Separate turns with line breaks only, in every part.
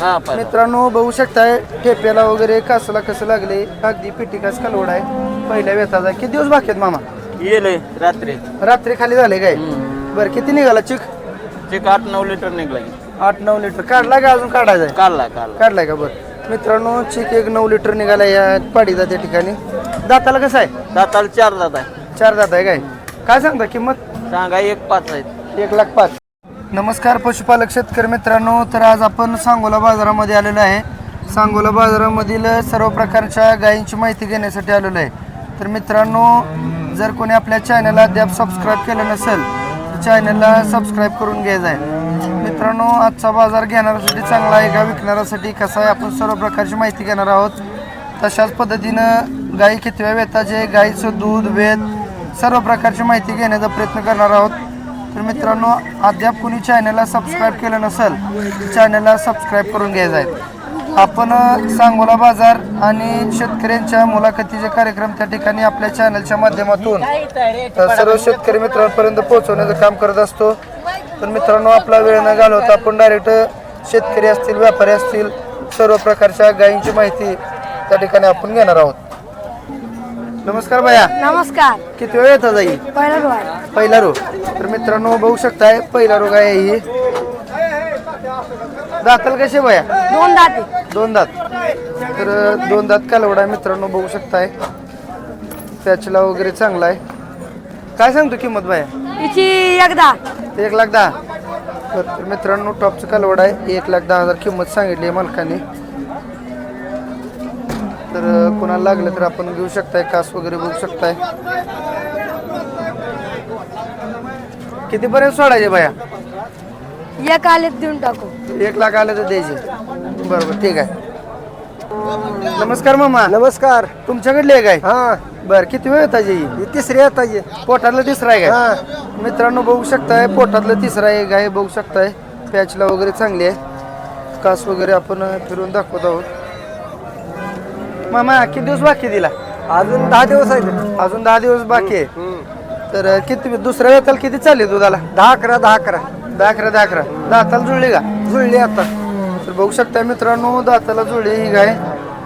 हा पहिला.
मित्रांनो बघू शकताय ठेप्याला वगैरे कासला कसं लागले अगदी पिटिकास कालवड आहे. पहिल्या वेताचा किती दिवस बाकी आहेत मामा?
येले रात्री.
रात्री खाली झाले काय? बरं किती निघाला चिक?
चिक आठ नऊ लिटर निघला की.
आठ नऊ लिटर. काढला का अजून काढायचा आहे?
काढला काढला.
काढलाय का बरं? मित्रांनो चिक एक नऊ लिटर निघाला या पाडीचा त्या ठिकाणी. दाताला कसं आहे?
दाताला चार दात आहे.
चार दात आहे काय? काय सांगता किंमत?
सांगा एक पाच आहेत.
एक लाख पाच. नमस्कार पशुपालक शेतकरी मित्रांनो तर आज आपण सांगोला बाजारामध्ये आलेलो आहे. सांगोला बाजारामधील सर्व प्रकारच्या गायींची माहिती घेण्यासाठी आलेलो आहे. तर मित्रांनो जर कोणी आपल्या चॅनलला अद्याप सबस्क्राईब केलं नसेल तर चॅनलला सबस्क्राईब करून घ्यायचं आहे मित्रांनो आजचा बाजार घेणाऱ्यासाठी चांगला आहे का विकणाऱ्यासाठी कसा आहे आपण सर्व प्रकारची माहिती घेणार आहोत. तशाच पद्धतीनं गाई कितव्या वेताचे गाईचं दूध वेत सर्व प्रकारची माहिती घेण्याचा प्रयत्न करणार आहोत. तर मित्रांनो अद्याप कुणी चॅनलला सबस्क्राईब केलं नसेल चॅनलला सबस्क्राईब करून घ्यायचं आहे. आपण सांगोला बाजार आणि शेतकऱ्यांच्या मुलाखतीचे कार्यक्रम त्या ठिकाणी आपल्या चॅनलच्या माध्यमातून सर्व शेतकरी मित्रांपर्यंत पोहोचवण्याचं काम करत असतो. तर मित्रांनो आपला वेळ न घालवता आपण डायरेक्ट शेतकरी असतील व्यापारी असतील सर्व प्रकारच्या गायींची माहिती त्या ठिकाणी आपण घेणार आहोत. नमस्कार भैया.
नमस्कार.
किती वेळ येतात जाईल
पहिला रो आहे.
पहिला रो तर मित्रांनो बघू शकताय पहिला रोग आहे ही. दाताल कसे बया
दोन दाते
दोन दात. तर दोन दात कालवड आहे मित्रांनो बघू शकताय. पॅचला वगैरे चांगला आहे. काय सांगतो किंमत बाया
तिची एकदा
एक लाख दहा. तर मित्रांनो टॉपचं कालवड आहे. एक लाख दहा हजार किंमत सांगितली आहे मालकाने. तर कोणाला लागलं तर आपण घेऊ शकताय कास वगैरे बघू शकताय. कितीपर्यंत सोडायचे बाया
एक आलेत देऊन टाकू.
एक लाख आले तर द्यायचे. बरोबर ठीक आहे. नमस्कार मामा.
नमस्कार.
तुमच्याकडली आहे काय?
हा.
बर किती वेळ येतात ही
ही तिसरी आता ये
पोटातलं तिसरा आहे
हा.
काय मित्रांनो बघू शकताय पोटातलं तिसरा आहे गाय बघू शकताय. पॅचला वगैरे चांगली आहे. कास वगैरे आपण फिरून दाखवत आहोत. मामा किती दिवस बाकी दिला
अजून दहा दिवस आहेत.
अजून दहा दिवस बाकी आहे. तर किती दुसऱ्या वेताला किती चालले दुधाला?
दहा अकरा दहा अकरा.
दहा अकरा दहा अकरा. दाताला जुळली का?
जुळली आता.
तर बघू शकता मित्रांनो दाताला जुळली ही गाय.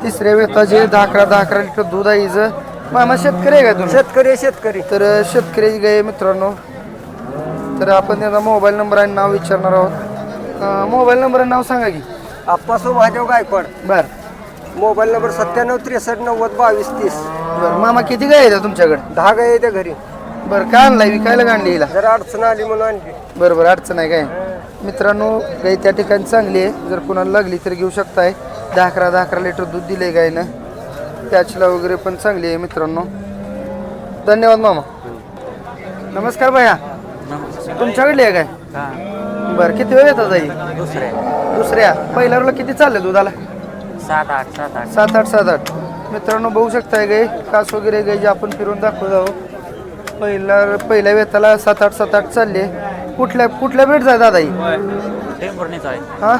तिसऱ्या वेताचे दहा अकरा दहा अकरा लिटर दूध आहे हिचं. मामा शेतकरी आहे का तुम्ही?
शेतकरी आहे, शेतकरी.
तर शेतकऱ्याची गाय आहे मित्रांनो. तर आपण त्याचा मोबाईल नंबर आणि नाव विचारणार आहोत. मोबाईल नंबर आणि नाव सांगा की.
आप्पासो महादेव गायकवाड.
बर.
मोबाईल नंबर सत्त्याण्णव त्रेसष्ट नव्वद बावीस तीस.
बर मामा किती गाय आहेत तुमच्याकडे?
दहा गाय येते घरी.
बरं काय आणलाय विकायला गांडी हिला?
जरा अडचण आली म्हणून आणली.
बरं बरं अडचण आहे काय? मित्रांनो गाय त्या ठिकाणी चांगली आहे. जर कोणाला लागली तर घेऊ शकताय. दहा अकरा दहा अकरा लिटर दूध दिले गायनं. त्याचला वगैरे पण चांगली आहे मित्रांनो. धन्यवाद मामा. नमस्कार भैया. तुमच्याकडली आहे काय? बरं किती वेळ येतात आई?
दुसरे
दुसऱ्या. पहिल्या रोला किती चालले दुधाला?
सात आठ सात आठ.
सात आठ सात आठ. मित्रांनो बघू शकताय गाय कास वगैरे गाय जे आपण फिरून दाखवत आहोत. पहिला पहिल्या वेताला सात आठ सात आठ चालले कुठल्या कुठल्या बेट जाय दादा ही?
आहे.
हा?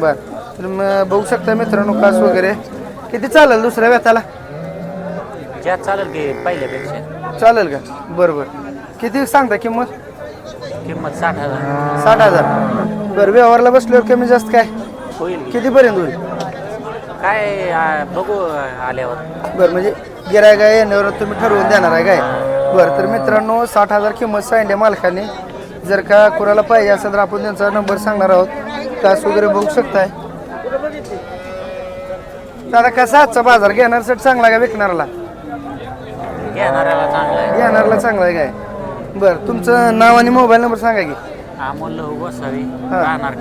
बर. तर मग बघू शकता मित्रांनो कास वगैरे. किती चालेल दुसऱ्या
ज्यात चालेल की पहिल्यापेक्षा.
चालेल का? बरं बरं. किती सांगता किंमत?
किंमत साठ हजार.
साठ हजार. बरं व्यवहारला बसल्यावर कमी जास्त काय?
होईल की.
कितीपर्यंत होईल?
काय आ, बघू आल्यावर.
बरं म्हणजे गिराय काय येण्यावर तुम्ही ठरवून देणार आहे काय? बरं तर मित्रांनो साठ हजार किंमत सांगितली मालकाने. जर का कुणाला पाहिजे असेल तर आपण त्यांचा नंबर सांगणार आहोत. कास वगैरे बघू शकताय. दादा कसा आजचा बाजार? घेणारसाठी चांगला का विकणारला?
घेणाऱ्याला चांगलं आहे.
घेणारला चांगला आहे काय? बरं तुमचं नाव आणि मोबाईल नंबर सांगा की.
अमोल लहू गोसावी. राहणार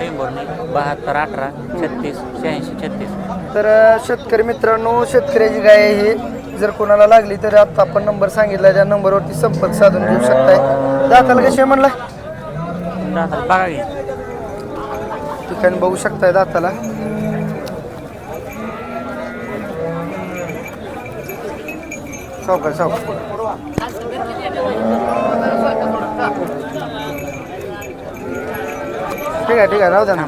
बहात्तर अठरा छत्तीस शहाऐंशी छत्तीस.
तर शेतकरी मित्रांनो शेतकऱ्याची गाय ही जर कोणाला लागली तर आता आपण नंबर सांगितला त्या नंबरवरती संपर्क साधून घेऊ शकताय. दाताला कशी आहे म्हणला?
राहणार बघा घे
ठिकाणी बघू शकताय दाताला. सावकार सावकार. ठीक आहे ठीक आहे राहू द्या ना.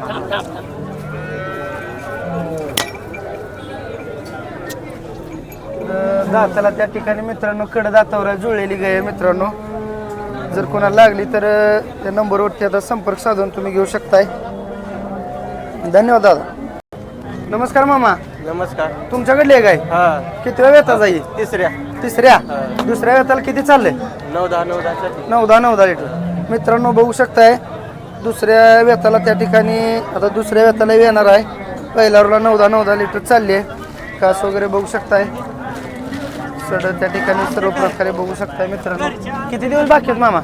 तर दाताला त्या ठिकाणी मित्रांनो कड दातावर जुळलेली गाय आहे मित्रांनो. जर कोणाला लागली तर त्या नंबरवरती आता संपर्क साधून तुम्ही घेऊ शकताय. धन्यवाद दादा. नमस्कार मामा.
नमस्कार.
तुमच्याकडली आहे गाय?
हा.
किती वेळ येतात जाई
तिसऱ्या.
तिसऱ्या? दुसऱ्या वेताला किती चाललंय?
नऊ दहा नऊ दहासाठी
नऊ दहा नऊ दहा लिटर. मित्रांनो बघू शकताय दुसऱ्या वेताला त्या ठिकाणी आता दुसऱ्या वेताला येणार आहे. पहिल्या रोला नऊ दहा नऊ दहा लिटर चालली आहे. कास वगैरे बघू शकताय. सड त्या ठिकाणी सर्व प्रकारे बघू शकताय मित्रांनो. किती दिवस बाकी आहेत मामा?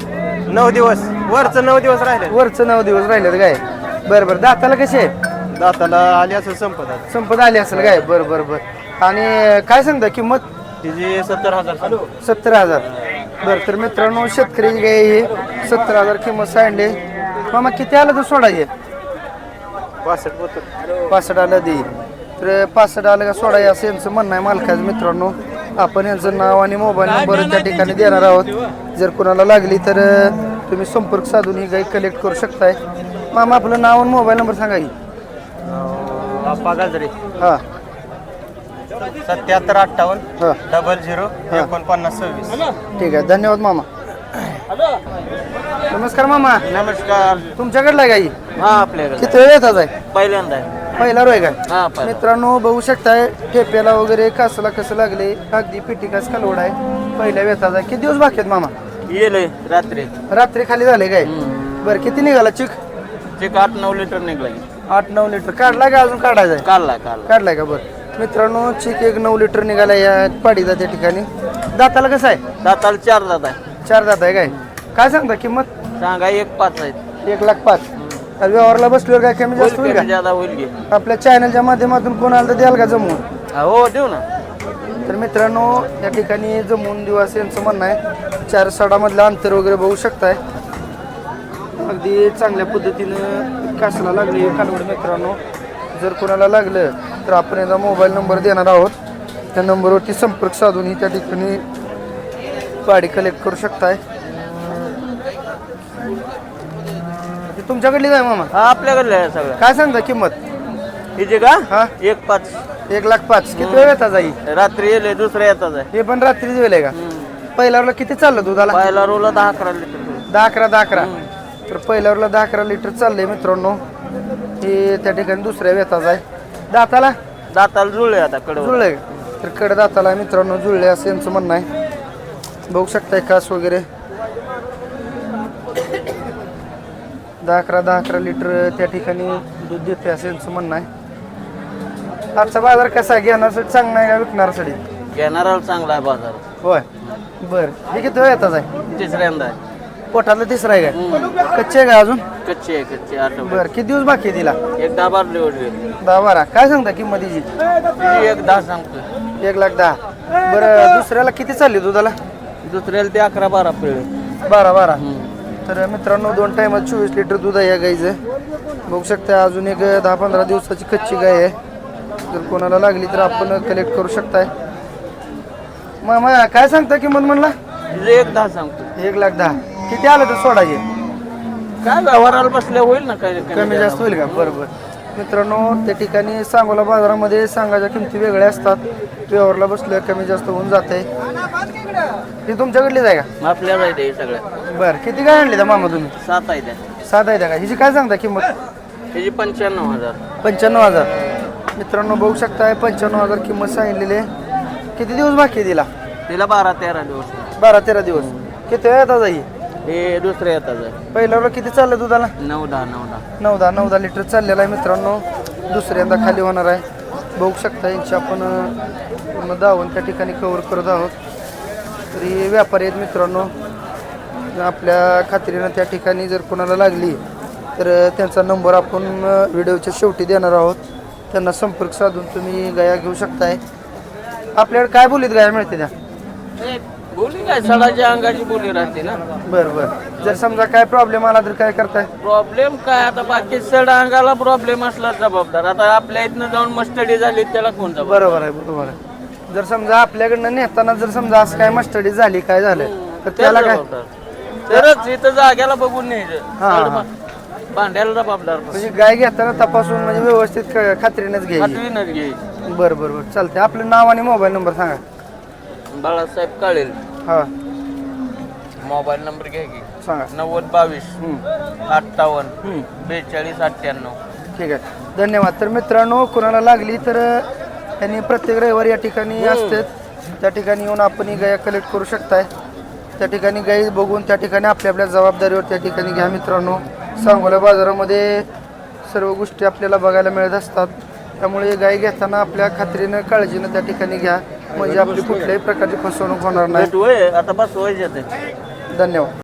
नऊ दिवस. वरचं नऊ दिवस राहिले.
वरचं नऊ दिवस राहिलेत गाय बरं बरं. दाताला कसे आहे
दाताला आली असं संपत
संपत आली असेल काय? बरं बरं बरं. आणि काय सांगता किंमत?
तिची सत्तर हजार
सत्तर हजार. बरं तर मित्रांनो शेतकरी गाय हे सत्तर हजार किंमत सांडले. मामा किती आलं तर सोडायचे
पासष्ट पोत
पासष्ट आलं देईल तर पासष्ट आलं का सोडाय असं यांचं म्हणणं आहे मालकाचं मित्रांनो. आपण यांचं नाव आणि मोबाईल नंबर त्या ठिकाणी देणार आहोत. जर कोणाला लागली तर तुम्ही संपर्क साधून ही गाई कलेक्ट करू शकताय. मामा आपलं नाव आणि मोबाईल नंबर सांगा की.
गाजरे.
हां.
सत्याहत्तर अठ्ठावन्न
हां.
डबल झिरो एकोणपन्नास सव्वीस.
ठीक आहे. धन्यवाद मामा. नमस्कार मामा.
नमस्कार.
तुमच्याकडला आहे गाई
हा आपल्याकडे
किती वेळ येतात आहे?
पहिल्यांदा आहे.
पहिला रोय काय
हा पहिला.
मित्रांनो बघू शकताय ठेप्याला वगैरे कासला कसं लागले? अगदी पिटिकास कालवड आहे. पहिल्या वेताचा आहे. किती दिवस बाकी आहेत मामा?
येले रात्री.
रात्री खाली झाले काय? बरं किती निघाला चिक?
एक आठ नऊ लिटर निघला
आठ नऊ लिटर. काढलाय का अजून काढायचा आहे?
काढला काढला
काढलाय का? बरं. मित्रांनो चिक एक नऊ लिटर निघाला या पाडीचा त्या ठिकाणी. दाताला कसं आहे?
दाताला चार दात आहे.
चार दात आहे काय? काय सांगता किंमत?
सांगा एक पाच आहेत.
एक लाख पाच. व्यवहारला बसल्यावर काय? कमी जास्त होईल का?
ज्यादा होईल की.
आपल्या चॅनलच्या माध्यमातून कोणाला तर द्याल का जमवून?
हा, हो देऊ ना.
तर मित्रांनो या ठिकाणी जमून दिवस यांचं म्हणणं आहे चार सडामधलं अंतर वगैरे बघू शकताय. अगदी चांगल्या पद्धतीनं कासला लागली कालवड मित्रांनो. जर कोणाला लागलं तर आपण याचा मोबाईल नंबर देणार आहोत. त्या नंबरवरती संपर्क साधूनही त्या ठिकाणी पाडी कलेक्ट करू शकताय? ही तुमच्याकडली काय मामा?
हा आपल्याकडलं आहे सगळं.
काय सांगता किंमत?
हिचे का?
हा.
एक पाच.
एक लाख पाच. किती वेळ येतात जाई
रात्री येले दुसऱ्या येतात आहे.
हे पण रात्रीच वेळ आहे का? पहिल्यावरला किती चाललं दुधाला?
पायला रोला दहा अकरा लिटर.
दहा अकरा दहा अकरा. तर पहिल्यावरला दहा अकरा लिटर चाललंय मित्रांनो. हे त्या ठिकाणी दुसऱ्या वेताचा आहे. दाताला?
दाताला जुळले आता कडव.
जुळलंय. का? तर कडे दाताला मित्रांनो जुळले असं यांचं म्हणणं आहे. बघू शकताय कास वगैरे. दहा अकरा दहा अकरा लिटर त्या ठिकाणी दूध देते असं यांचं म्हणणं आहे. आजचा बाजार कसा आहे? घेण्यासाठी चांगला आहे का विकणाऱ्यासाठी
घेणारा चांगला आहे बाजार.
होय. बरं. हे किती वेळ येतात आहे?
तिसऱ्यांदा आहे.
पोटातलं तिसरं आहे काय कच्चे आहे का अजून?
कच्ची आहे कच्ची आठवडे
बरं. किती दिवस बाकी आहे तिला?
एक दहा बार निवडली
दहा बारा. काय सांगता किंमत तिची
एक दहा सांगतो
एक लाख दहा. बरं. दुसऱ्याला किती चालली दुधाला?
दुसऱ्याला ते अकरा बारा पिळे.
बारा बारा. तर मित्रांनो दोन टायमात चोवीस लिटर दूध आहे या गाईचं. बघू शकता अजून एक दहा पंधरा दिवसाची कच्ची गाय आहे. जर कोणाला लागली तर आपण कलेक्ट करू शकताय. मामा काय सांगता किंमत म्हणला?
तिचे एक दहा सांगतो.
एक लाख दहा. किती आलं तर सोडायचे
काय व्यवहाराला बसल्या होईल ना काय
कमी जास्त होईल का? बरोबर मित्रांनो त्या ठिकाणी सांगोला बाजारामध्ये सांगायच्या किमती वेगळ्या असतात. व्यवहारला बसल्या कमी जास्त होऊन जाते ही तुमच्याकडलीच आहे का?
ते सगळ्या
बरं किती काय आणली मामा तुम्ही?
सात आहे त्या.
सात आहे का? हिची काय सांगता किंमत?
त्याची पंच्याण्णव हजार.
पंच्याण्णव हजार. मित्रांनो बघू शकताय पंच्याण्णव हजार किंमत सांगितलेली आहे. किती दिवस बाकी आहे तिला?
तिला बारा तेरा दिवस.
बारा तेरा दिवस. किती वेळ येतात ही
हे दुसऱ्या येतात आहे
पहिल्यावर किती चाललं दुधाला?
नऊ दहा नऊ दहा.
नऊ दहा नऊ दहा लिटर चाललेला आहे मित्रांनो. दुसऱ्यांदा खाली होणार आहे. बघू शकता यांची आपण अं, पूर्ण दावून त्या ठिकाणी कव्हर करत आहोत. तर व्यापारी आहेत मित्रांनो. आपल्या खात्रीनं त्या ठिकाणी जर कोणाला लागली तर त्यांचा नंबर आपण अं, व्हिडिओच्या शेवटी देणार आहोत. त्यांना संपर्क साधून तुम्ही गाया घेऊ शकताय. आपल्याकडे काय बोलीत गाया मिळते त्या?
बोली काय? सडाच्या अंगाची बोली राहते ना.
बरं बरं. जर समजा काय प्रॉब्लेम आला तर काय करताय?
प्रॉब्लेम काय? आता बाकी सड अंगाला प्रॉब्लेम असला जबाबदार. आता आपल्या इथनं जाऊन मस्टडी झाली त्याला कोण जबाबदार?
बरोबर आहे बरोबर आहे. जर समजा आपल्याकडनं नेताना जर समजा असं काय मस्टडी झाली काय झालं तर त्याला काय?
जबाबदार. तरच इथं जाग्याला बघून
हा, हा.
भांड्याला जबाबदार
म्हणजे गाय घेताना तपासून म्हणजे व्यवस्थित खात्रीनेच घ्यायची.
खात्रीनच घे
बरं बरं बरं. चालतंय. आपलं नाव आणि मोबाईल नंबर सांगा.
बाळासाहेब काळेल.
हा.
मोबाईल नंबर घ्या की.
सांगा.
नव्वद बावीस. अठ्ठावन्न. बेचाळीस अठ्ठ्याण्णव.
ठीक आहे. धन्यवाद. तर मित्रांनो कुणाला लागली तर त्यांनी प्रत्येक रविवारी या ठिकाणी असतात. त्या ठिकाणी येऊन आपण ही गाया कलेक्ट करू शकताय. त्या ठिकाणी गाई बघून त्या ठिकाणी आपल्या आपल्या जबाबदारीवर त्या ठिकाणी घ्या मित्रांनो. सांगोला बाजारामध्ये सर्व गोष्टी आपल्याला बघायला मिळत असतात. त्यामुळे गाय घेताना आपल्या खात्रीनं काळजीनं त्या ठिकाणी घ्या. म्हणजे आपली कुठल्याही प्रकारची फसवणूक होणार नाही.
आता बस
धन्यवाद.